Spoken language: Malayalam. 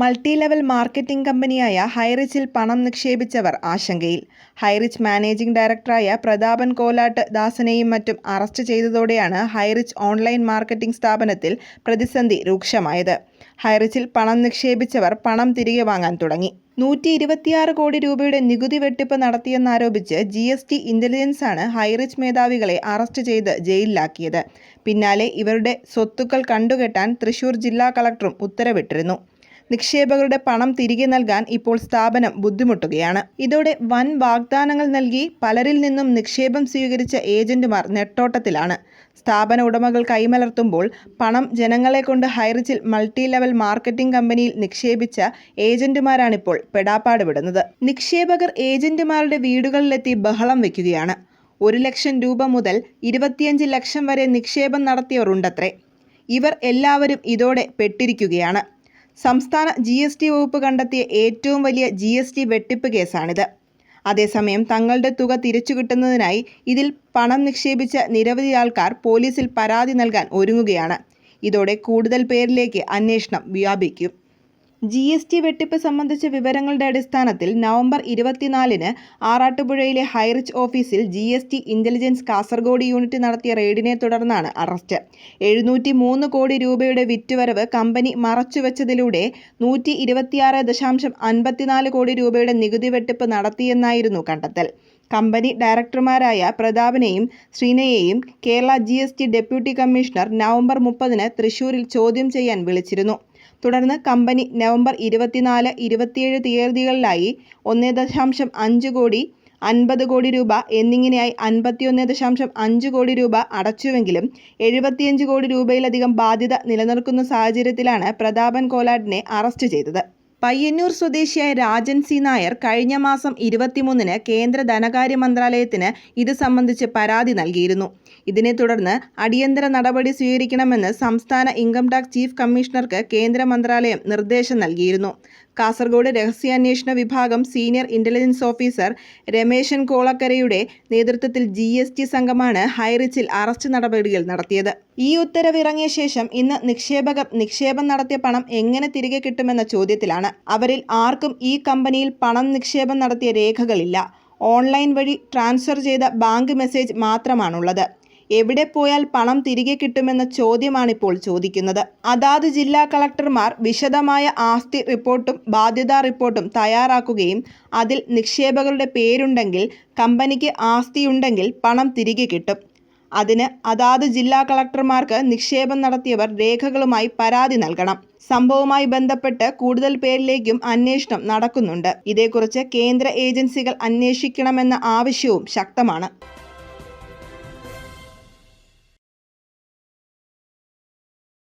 മൾട്ടി ലെവൽ മാർക്കറ്റിംഗ് കമ്പനിയായ ഹൈറിച്ചിൽ പണം നിക്ഷേപിച്ചവർ ആശങ്കയിൽ. ഹൈറിച്ച് മാനേജിംഗ് ഡയറക്ടറായ പ്രതാപൻ കോലാട്ട് ദാസനെയും മറ്റും അറസ്റ്റ് ചെയ്തതോടെയാണ് ഹൈറിച്ച് ഓൺലൈൻ മാർക്കറ്റിംഗ് സ്ഥാപനത്തിൽ പ്രതിസന്ധി രൂക്ഷമായത്. ഹൈറിച്ചിൽ പണം നിക്ഷേപിച്ചവർ പണം തിരികെ വാങ്ങാൻ തുടങ്ങി. നൂറ്റി ഇരുപത്തിയാറ് കോടി രൂപയുടെ നികുതി വെട്ടിപ്പ് നടത്തിയെന്നാരോപിച്ച് ജി എസ് ടി ഇന്റലിജൻസാണ് ഹൈറിച്ച് മേധാവികളെ അറസ്റ്റ് ചെയ്ത് ജയിലിലാക്കിയത്. പിന്നാലെ ഇവരുടെ സ്വത്തുക്കൾ കണ്ടുകെട്ടാൻ തൃശൂർ ജില്ലാ കളക്ടറും ഉത്തരവിട്ടിരുന്നു. നിക്ഷേപകരുടെ പണം തിരികെ നൽകാൻ ഇപ്പോൾ സ്ഥാപനം ബുദ്ധിമുട്ടുകയാണ്. ഇതോടെ വൻ വാഗ്ദാനങ്ങൾ നൽകി പലരിൽ നിന്നും നിക്ഷേപം സ്വീകരിച്ച ഏജന്റുമാർ നെട്ടോട്ടത്തിലാണ്. സ്ഥാപന ഉടമകൾ കൈമലർത്തുമ്പോൾ പണം ജനങ്ങളെ കൊണ്ട് ഹൈറിച്ചിൽ മൾട്ടി ലെവൽ മാർക്കറ്റിംഗ് കമ്പനിയിൽ നിക്ഷേപിച്ച ഏജന്റുമാരാണിപ്പോൾ പെടാപ്പാട് വിടുന്നത് നിക്ഷേപകർ ഏജന്റുമാരുടെ വീടുകളിലെത്തി ബഹളം വയ്ക്കുകയാണ് ഒരു ലക്ഷം രൂപ മുതൽ ഇരുപത്തിയഞ്ച് ലക്ഷം വരെ നിക്ഷേപം നടത്തിയവരുണ്ടത്രേ. ഇവർ എല്ലാവരും ഇതോടെ പെട്ടിരിക്കുകയാണ്. സംസ്ഥാന ജി എസ് ടി വകുപ്പ് കണ്ടെത്തിയ ഏറ്റവും വലിയ ജി എസ് ടി വെട്ടിപ്പ് കേസാണിത്. അതേസമയം തങ്ങളുടെ തുക തിരിച്ചു കിട്ടുന്നതിനായി ഇതിൽ പണം നിക്ഷേപിച്ച നിരവധി ആൾക്കാർ പോലീസിൽ പരാതി നൽകാൻ ഒരുങ്ങുകയാണ്. ഇതോടെ കൂടുതൽ പേരിലേക്ക് അന്വേഷണം വ്യാപിക്കും. ജി എസ് ടി വെട്ടിപ്പ് സംബന്ധിച്ച വിവരങ്ങളുടെ അടിസ്ഥാനത്തിൽ നവംബർ ഇരുപത്തിനാലിന് ആറാട്ടുപുഴയിലെ ഹൈറിച്ച് ഓഫീസിൽ G S T intelligence Kasaragod unit നടത്തിയ റെയ്ഡിനെ തുടർന്നാണ് അറസ്റ്റ്. എഴുന്നൂറ്റി മൂന്ന് കോടി രൂപയുടെ വിറ്റുവരവ് കമ്പനി മറച്ചുവെച്ചതിലൂടെ നൂറ്റി ഇരുപത്തിയാറ് ദശാംശം അൻപത്തിനാല് കോടി രൂപയുടെ നികുതി വെട്ടിപ്പ് നടത്തിയെന്നായിരുന്നു കണ്ടെത്തൽ. കമ്പനി ഡയറക്ടർമാരായ പ്രതാപനെയും ശ്രീനയെയും Kerala G deputy commissioner November മുപ്പതിന് തൃശൂരിൽ ചോദ്യം ചെയ്യാൻ വിളിച്ചിരുന്നു. തുടർന്ന് കമ്പനി നവംബർ ഇരുപത്തിനാല് ഇരുപത്തിയേഴ് തീയതികളിലായി ഒന്നേ ദശാംശം അഞ്ച് കോടി അൻപത് കോടി രൂപ എന്നിങ്ങനെയായി അൻപത്തിയൊന്ന് ദശാംശം അഞ്ച് കോടി രൂപ അടച്ചുവെങ്കിലും എഴുപത്തിയഞ്ച് കോടി രൂപയിലധികം ബാധ്യത നിലനിൽക്കുന്ന സാഹചര്യത്തിലാണ് പ്രതാപൻ കോലാട്ടിനെ അറസ്റ്റ് ചെയ്തത്. പയ്യന്നൂർ സ്വദേശിയായ രാജൻ സി നായർ കഴിഞ്ഞ മാസം ഇരുപത്തിമൂന്നിന് കേന്ദ്ര ധനകാര്യ മന്ത്രാലയത്തിന് ഇത് സംബന്ധിച്ച് പരാതി നൽകിയിരുന്നു. ഇതിനെ തുടർന്ന് അടിയന്തര നടപടി സ്വീകരിക്കണമെന്ന് സംസ്ഥാന ഇൻകം ടാക്സ് ചീഫ് കമ്മീഷണർക്ക് കേന്ദ്ര മന്ത്രാലയം നിർദ്ദേശം നൽകിയിരുന്നു. കാസർഗോഡ് രഹസ്യാന്വേഷണ വിഭാഗം സീനിയർ ഇന്റലിജൻസ് ഓഫീസർ രമേശൻ കോളക്കരയുടെ നേതൃത്വത്തിൽ ജി എസ് ടി സംഘമാണ് ഹൈറിച്ചിൽ അറസ്റ്റ് നടപടികൾ നടത്തിയത്. ഈ ഉത്തരവിറങ്ങിയ ശേഷം ഇന്ന് നിക്ഷേപകർ നിക്ഷേപം നടത്തിയ പണം എങ്ങനെ തിരികെ കിട്ടുമെന്ന ചോദ്യത്തിലാണ്. അവരിൽ ആർക്കും ഈ കമ്പനിയിൽ പണം നിക്ഷേപം നടത്തിയ രേഖകളില്ല. ഓൺലൈൻ വഴി ട്രാൻസ്ഫർ ചെയ്ത ബാങ്ക് മെസ്സേജ് മാത്രമാണുള്ളത്. എവിടെ പോയാൽ പണം തിരികെ കിട്ടുമെന്ന ചോദ്യമാണിപ്പോൾ ചോദിക്കുന്നത്. അതാത് ജില്ലാ കളക്ടർമാർ വിശദമായ ആസ്തി റിപ്പോർട്ടും ബാധ്യതാ റിപ്പോർട്ടും തയ്യാറാക്കുകയും അതിൽ നിക്ഷേപകരുടെ പേരുണ്ടെങ്കിൽ കമ്പനിക്ക് ആസ്തിയുണ്ടെങ്കിൽ പണം തിരികെ കിട്ടും. അതിന് അതാത് ജില്ലാ കളക്ടർമാർക്ക് നിക്ഷേപം നടത്തിയവർ രേഖകളുമായി പരാതി നൽകണം. സംഭവവുമായി ബന്ധപ്പെട്ട് കൂടുതൽ പേരിലേക്കും അന്വേഷണം നടക്കുന്നുണ്ട്. ഇതേക്കുറിച്ച് കേന്ദ്ര ഏജൻസികൾ അന്വേഷിക്കണമെന്ന ആവശ്യവും ശക്തമാണ്.